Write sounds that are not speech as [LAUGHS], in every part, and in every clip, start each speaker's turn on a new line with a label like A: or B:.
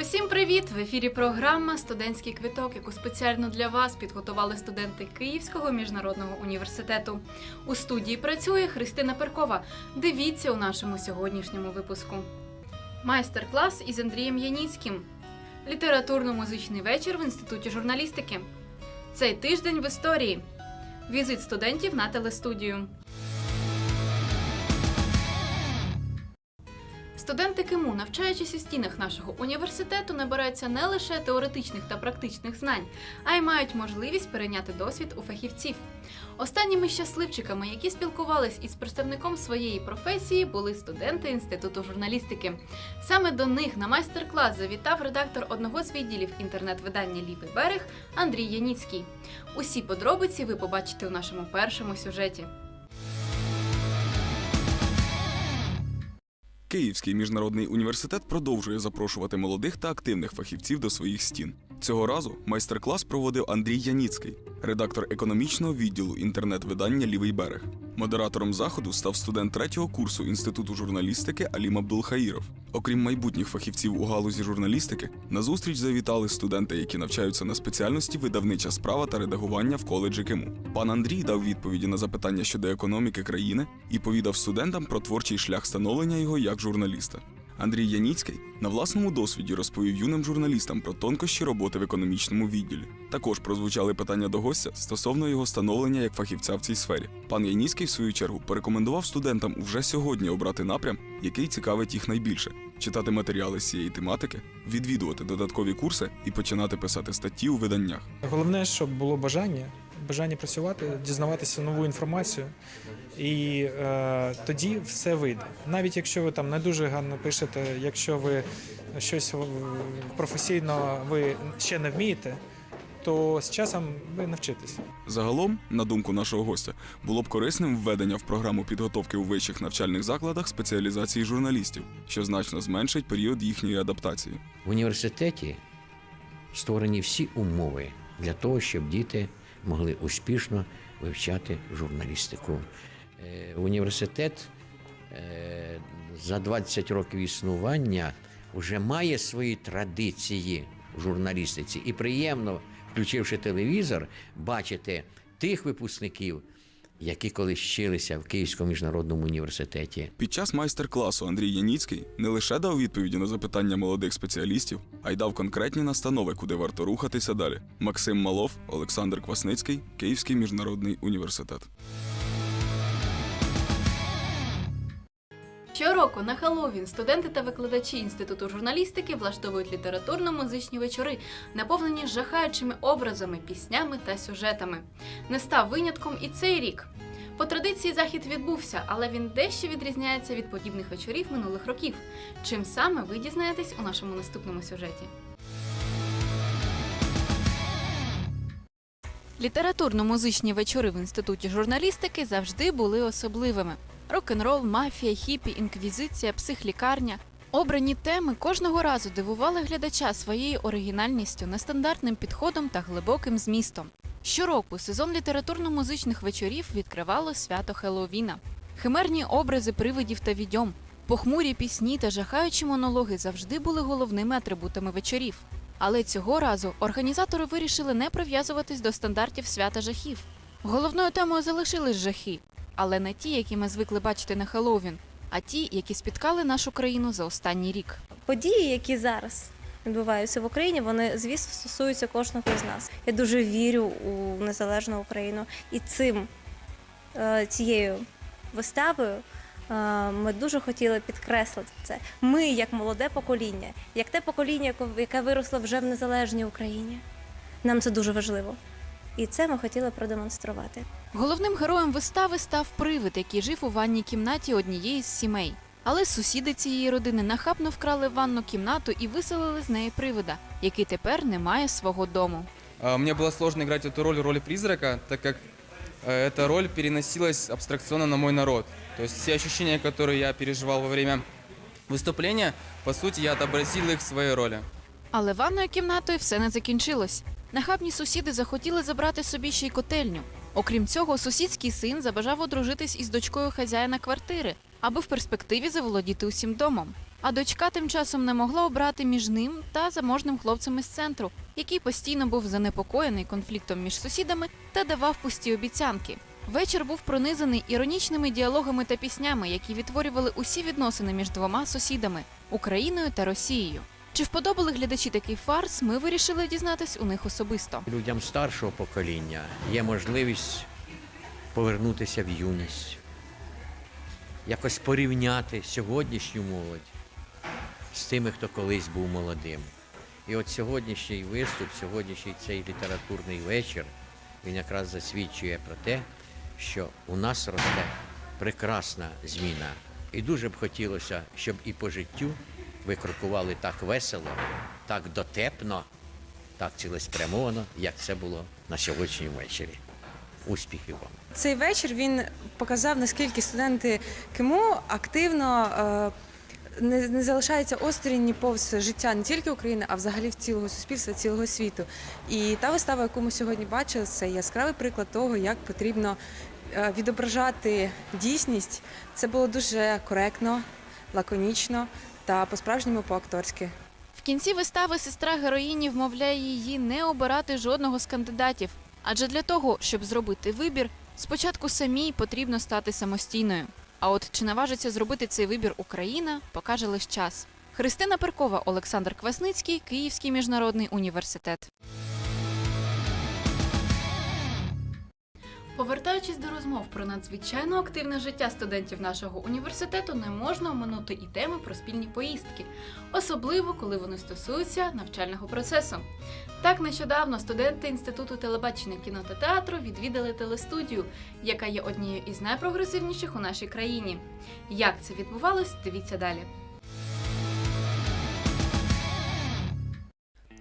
A: Привіт! В ефірі програма Студентський квиток, яку спеціально для вас підготували студенти Київського міжнародного університету. У студії працює Христина Перкова. Дивіться у нашому сьогоднішньому випуску. Майстер-клас із Андрієм Яніцьким. Літературно-музичний вечір в інституті журналістики. Цей тиждень в історії. Візит студентів на телестудію. Студенти КИМУ, навчаючись у стінах нашого університету, набираються не лише теоретичних та практичних знань, а й мають можливість перейняти досвід у фахівців. Останніми щасливчиками, які спілкувались із представником своєї професії, були студенти інституту журналістики. Саме до них на майстер-клас завітав редактор одного з відділів інтернет-видання Лівий берег Андрій Яніцький. Усі подробиці ви побачите у нашому першому сюжеті.
B: Київський міжнародний університет продовжує запрошувати молодих та активних фахівців до своїх стін. Цього разу майстер-клас проводив Андрій Яніцький, редактор економічного відділу інтернет-видання Лівий берег. Модератором заходу став студент третього курсу інституту журналістики Алім Абдулхаїров. Окрім майбутніх фахівців у галузі журналістики, на зустріч завітали студенти, які навчаються на спеціальності видавнича справа та редагування в коледжі КИМУ. Пан Андрій дав відповіді на запитання щодо економіки країни і повідав студентам про творчий шлях становлення його як журналіста. Андрій Яніцький на власному досвіді розповів юним журналістам про тонкощі роботи в економічному відділі. Також прозвучали питання до гостя стосовно його становлення як фахівця в цій сфері. Пан Яніцький, в свою чергу, порекомендував студентам вже сьогодні обрати напрям, який цікавить їх найбільше: читати матеріали з цієї тематики, відвідувати додаткові курси і починати писати статті у виданнях.
C: Головне, щоб було бажання, бажання працювати, дізнаватися нову інформацію, і е, тоді все вийде. Навіть якщо ви там не дуже гарно пишете, якщо ви щось професійно ви ще не вмієте, то з часом ви навчитеся.
B: Загалом, на думку нашого гостя, було б корисним введення в програму підготовки у вищих навчальних закладах спеціалізації журналістів, що значно зменшить період їхньої адаптації.
D: В університеті створені всі умови для того, щоб діти могли успішно вивчати журналістику. Е, Університет е, за 20 років існування вже має свої традиції в журналістиці. І приємно, включивши телевізор, бачити тих випускників, які колись вчилися в Київському міжнародному університеті.
B: Під час майстер-класу Андрій Яніцький не лише дав відповіді на запитання молодих спеціалістів, а й дав конкретні настанови, куди варто рухатися далі. Максим Малов, Олександр Квасницький, Київський міжнародний університет.
A: Щороку на Хеллоуін студенти та викладачі інституту журналістики влаштовують літературно-музичні вечори, наповнені жахаючими образами, піснями та сюжетами. Не став винятком і цей рік. По традиції захід відбувся, але він дещо відрізняється від подібних вечорів минулих років. Чим саме ви дізнаєтесь у нашому наступному сюжеті. Літературно-музичні вечори в інституті журналістики завжди були особливими: рок-н-рол, мафія, хіпі, інквізиція, психлікарня. Обрані теми кожного разу дивували глядача своєю оригінальністю, нестандартним підходом та глибоким змістом. Щороку сезон літературно-музичних вечорів відкривало свято Хеллоуіна. Химерні образи привидів та відьом, похмурі пісні та жахаючі монологи завжди були головними атрибутами вечорів. Але цього разу організатори вирішили не прив'язуватись до стандартів свята жахів. Головною темою залишились жахи, але не ті, які ми звикли бачити на Хеллоуін, а ті, які спіткали нашу країну за останній рік.
E: події, які зараз відбуваються в Україні, вони звісно стосуються кожного з нас. Я дуже вірю у незалежну Україну, і цим е, цією виставою е, ми дуже хотіли підкреслити це. Ми, як молоде покоління, як те покоління, яке- яке виросло вже в незалежній Україні. Нам це дуже важливо. І це ми хотіли продемонструвати.
A: Головним героєм вистави став привид, який жив у ванній кімнаті однієї з сімей. Але сусіди цієї родини нахабно вкрали ванну кімнату і виселили з неї привида, який тепер не має свого дому.
F: А, Мне было сложно играть эту роль, роль призрака, так как э, эта роль переносилась абстракционно на мой народ. То есть все ощущения, которые я переживал во время выступления, по сути, я отобразил их в своей роли.
A: Але ванною кімнатою все не закінчилось. Нахабні сусіди захотіли забрати собі ще й котельню. Окрім цього, сусідський син забажав одружитись із дочкою хазяїна квартири, аби в перспективі заволодіти усім домом. А дочка тим часом не могла обрати між ним та заможним хлопцем із центру, який постійно був занепокоєний конфліктом між сусідами та давав пусті обіцянки. Вечір був пронизаний іронічними діалогами та піснями, які відтворювали усі відносини між двома сусідами Україною та Росією. Чи вподобали глядачі такий фарс? Ми вирішили дізнатись у них особисто.
D: Людям старшого покоління є можливість повернутися в юність, якось порівняти сьогоднішню молодь з тими, хто колись був молодим. І от сьогоднішній виступ, сьогоднішній цей літературний вечір, він якраз засвідчує про те, що у нас росте прекрасна зміна. І дуже б хотілося, щоб і по життю ви крокували так весело, так дотепно, так цілеспрямовано, як це було на сьогоднішньому вечорі. Успіхів вам!
G: Цей вечір він показав, наскільки студенти КИМУ активно е, не, не залишаються осторонь повз життя не тільки України, а взагалі в цілого суспільства, цілого світу. І та вистава, яку ми сьогодні бачили, це яскравий приклад того, як потрібно е, відображати дійсність. Це було дуже коректно, лаконічно та по-справжньому по-акторськи.
A: В кінці вистави сестра героїні вмовляє її не обирати жодного з кандидатів. Адже для того, щоб зробити вибір, спочатку самій потрібно стати самостійною. А от чи наважиться зробити цей вибір Україна, покаже лише час. Христина Перкова, Олександр Квасницький, Київський міжнародний університет. Повертаючись до розмов про надзвичайно активне життя студентів нашого університету, не можна оминути і теми про спільні поїздки, особливо коли вони стосуються навчального процесу. Так нещодавно студенти інституту телебачення кіно та театру відвідали телестудію, яка є однією із найпрогресивніших у нашій країні. Як це відбувалось, дивіться далі.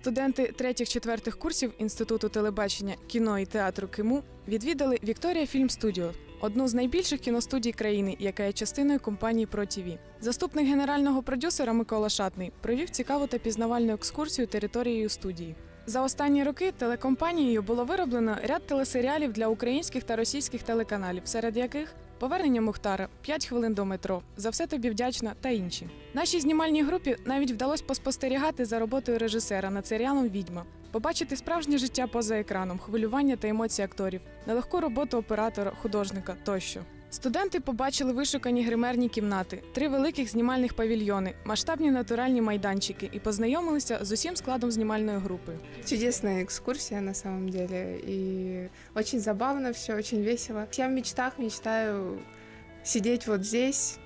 H: Студенти третіх-четвертих курсів Інституту телебачення, кіно і театру КИМУ відвідали Вікторія Фільм Студіо, одну з найбільших кіностудій країни, яка є частиною компанії ProTV. Заступник генерального продюсера Микола Шатний провів цікаву та пізнавальну екскурсію територією студії. За останні роки телекомпанією було вироблено ряд телесеріалів для українських та російських телеканалів, серед яких Повернення Мухтара, «5 хвилин до метро, за все тобі вдячна та інші. Нашій знімальній групі навіть вдалося поспостерігати за роботою режисера над серіалом Відьма, побачити справжнє життя поза екраном, хвилювання та емоції акторів, нелегку роботу оператора, художника тощо. Студенти побачили вишукані гримерні кімнати, три великих знімальних павільйони, масштабні натуральні майданчики і познайомилися з усім складом знімальної групи.
I: Чудесная экскурсия на самом деле. И очень забавно все, очень весело. Я в мечтах мечтаю сидеть вот здесь,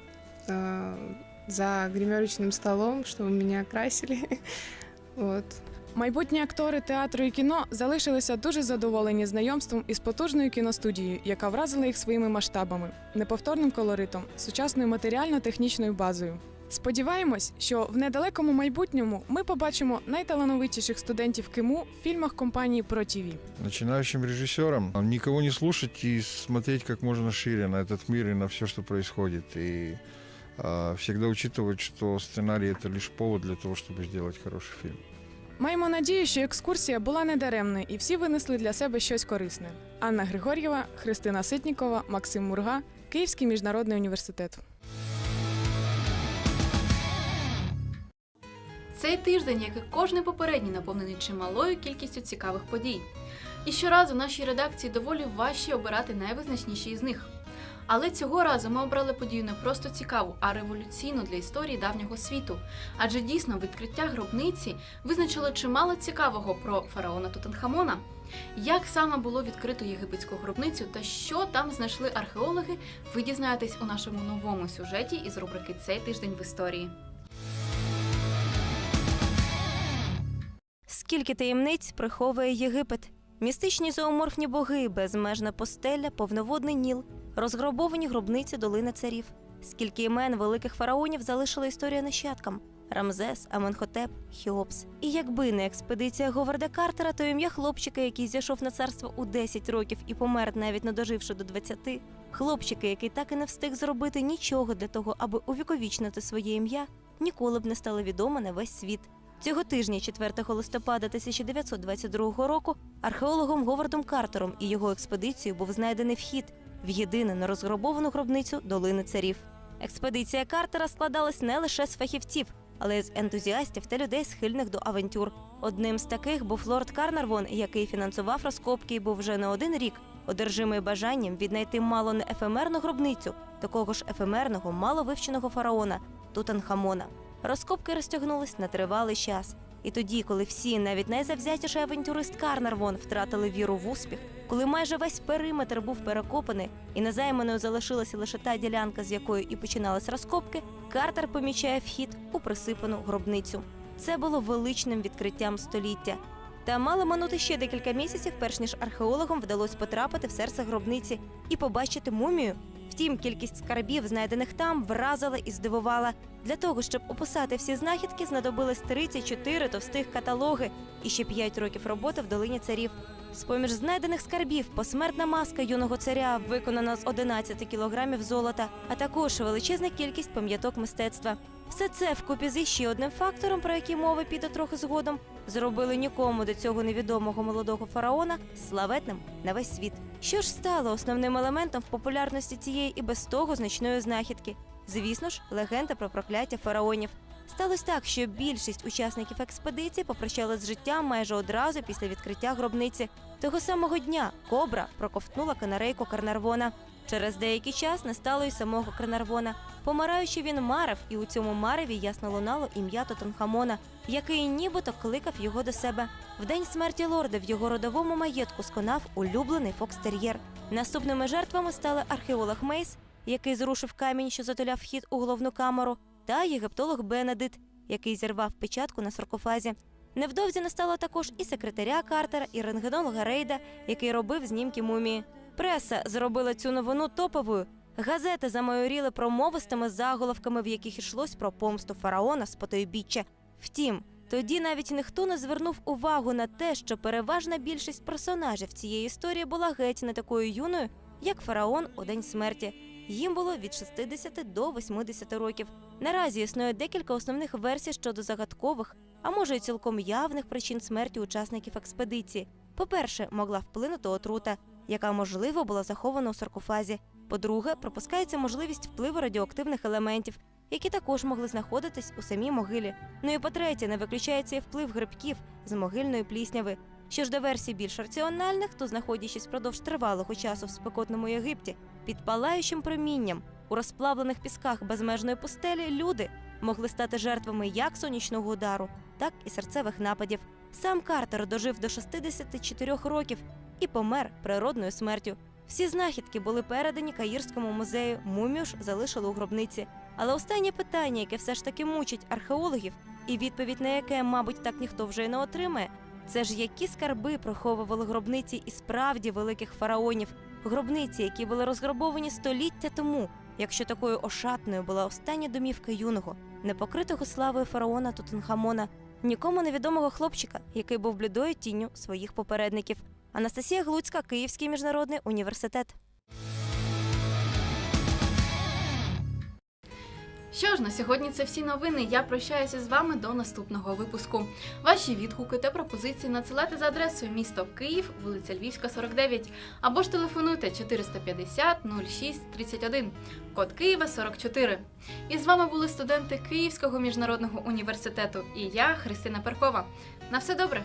I: э, за гримерочным столом, чтобы меня красили. [LAUGHS] Вот.
H: Майбутні актори театру і кіно залишилися дуже задоволені знайомством із потужною кіностудією, яка вразила їх своїми масштабами, неповторним колоритом, сучасною матеріально-технічною базою. Сподіваємось, що в недалекому майбутньому ми побачимо найталановитіших студентів КИМУ в фільмах компанії ProTV.
J: начинающим режиссером никого не слушать и смотреть как можно шире на этот мир и на все, что происходит. И а, всегда учитывать, что сценарий это лишь повод для того, чтобы сделать хороший фильм.
H: Маємо надію, що екскурсія була недаремною і всі винесли для себе щось корисне. Анна Григор'єва, Христина Ситнікова, Максим Мурга, Київський міжнародний університет.
A: Цей тиждень, як і кожний попередній, наповнений чималою кількістю цікавих подій. І щоразу нашій редакції доволі важче обирати найвизначніші із них. Але цього разу ми обрали подію не просто цікаву, а революційну для історії давнього світу. Адже дійсно відкриття гробниці визначило чимало цікавого про фараона Тутанхамона. Як саме було відкрито єгипетську гробницю та що там знайшли археологи, ви дізнаєтесь у нашому новому сюжеті із рубрики Цей тиждень в історії.
E: Скільки таємниць приховує Єгипет? Містичні зооморфні боги, безмежна постеля, повноводний ніл, розграбовані гробниці долини царів. Скільки імен великих фараонів залишила історія нащадкам: Рамзес, Аменхотеп, Хіопс. І якби не експедиція Говарда Картера, то ім'я хлопчика, який зійшов на царство у 10 років і помер, навіть не доживши до 20, хлопчика, який так і не встиг зробити нічого для того, аби увіковічнити своє ім'я, ніколи б не стало відомо на весь світ. Цього тижня, 4 листопада 1922 року, археологом Говардом Картером і його експедицією був знайдений вхід в єдину нерозграбовану гробницю долини царів. Експедиція Картера складалась не лише з фахівців, але й з ентузіастів та людей, схильних до авантюр. Одним з таких був лорд Карнарвон, який фінансував розкопки і був вже не один рік, одержимий бажанням віднайти мало не ефемерну гробницю, такого ж ефемерного, маловивченого фараона Тутанхамона. Розкопки розтягнулись на тривалий час. І тоді, коли всі, навіть найзавзятіший авантюрист Карнарвон, втратили віру в успіх, коли майже весь периметр був перекопаний, і незайманою залишилася лише та ділянка, з якої і починались розкопки, Картер помічає вхід у присипану гробницю. Це було величним відкриттям століття. Та мало минути ще декілька місяців, перш ніж археологам вдалося потрапити в серце гробниці і побачити мумію. Втім, кількість скарбів, знайдених там, вразила і здивувала. Для того, щоб описати всі знахідки, знадобилось 34 товстих каталоги і ще 5 років роботи в долині царів. З-поміж знайдених скарбів посмертна маска юного царя, виконана з 11 кілограмів золота, а також величезна кількість пам'яток мистецтва. Все це вкупі з іще одним фактором, про який мова піде трохи згодом, зробили нікому до цього невідомого молодого фараона славетним на весь світ. Що ж стало основним елементом в популярності цієї і без того значної знахідки? Звісно ж, легенда про прокляття фараонів. Сталося так, що більшість учасників експедиції попрощали з життям майже одразу після відкриття гробниці. Того самого дня кобра проковтнула канарейку Карнарвона. Через деякий час не стало й самого Карнарвона. Помираючи, він марив, і у цьому мареві ясно лунало ім'я Тутанхамона, який нібито кликав його до себе. В день смерті лорда в його родовому маєтку сконав улюблений фокстер'єр. Наступними жертвами стали археолог Мейс, який зрушив камінь, що затуляв вхід у головну камеру, та єгиптолог Бенедит, який зірвав печатку на саркофазі. Невдовзі не стало також і секретаря Картера, і рентгенолога Рейда, який робив знімки мумії. Преса зробила цю новину топовою. Газети замайоріли промовистими заголовками, в яких йшлось про помсту фараона з потойбіччя. Втім, тоді навіть ніхто не звернув увагу на те, що переважна більшість персонажів цієї історії була геть не такою юною, як фараон у день смерті. Їм було від 60 до 80 років. Наразі існує декілька основних версій щодо загадкових, а може й цілком явних причин смерті учасників експедиції. По-перше, могла вплинути отрута, яка можливо була захована у саркофазі. По-друге, пропускається можливість впливу радіоактивних елементів, які також могли знаходитись у самій могилі. Ну і по-третє, не виключається і вплив грибків з могильної плісняви. Що ж до версій більш раціональних, то знаходячись впродовж тривалого часу в спекотному Єгипті, під палаючим промінням у розплавлених пісках безмежної пустелі, люди могли стати жертвами як сонячного удару, так і серцевих нападів. Сам Картер дожив до 64 років і помер природною смертю. Всі знахідки були передані Каїрському музею, мумію ж залишили у гробниці. Але останнє питання, яке все ж таки мучить археологів, і відповідь на яке, мабуть, так ніхто вже й не отримає, це ж які скарби приховували гробниці і справді великих фараонів, гробниці, які були розграбовані століття тому, якщо такою ошатною була остання домівка юного, непокритого славою фараона Тутанхамона, нікому невідомого хлопчика, який був блідою тінню своїх попередників. Анастасія Глуцька, Київський міжнародний університет.
A: Що ж, на сьогодні це всі новини. Я прощаюся з вами до наступного випуску. Ваші відгуки та пропозиції надсилайте за адресою місто Київ, вулиця Львівська, 49, або ж телефонуйте 450 06 31, код Києва 44. І з вами були студенти Київського міжнародного університету і я, Христина Перкова. На все добре!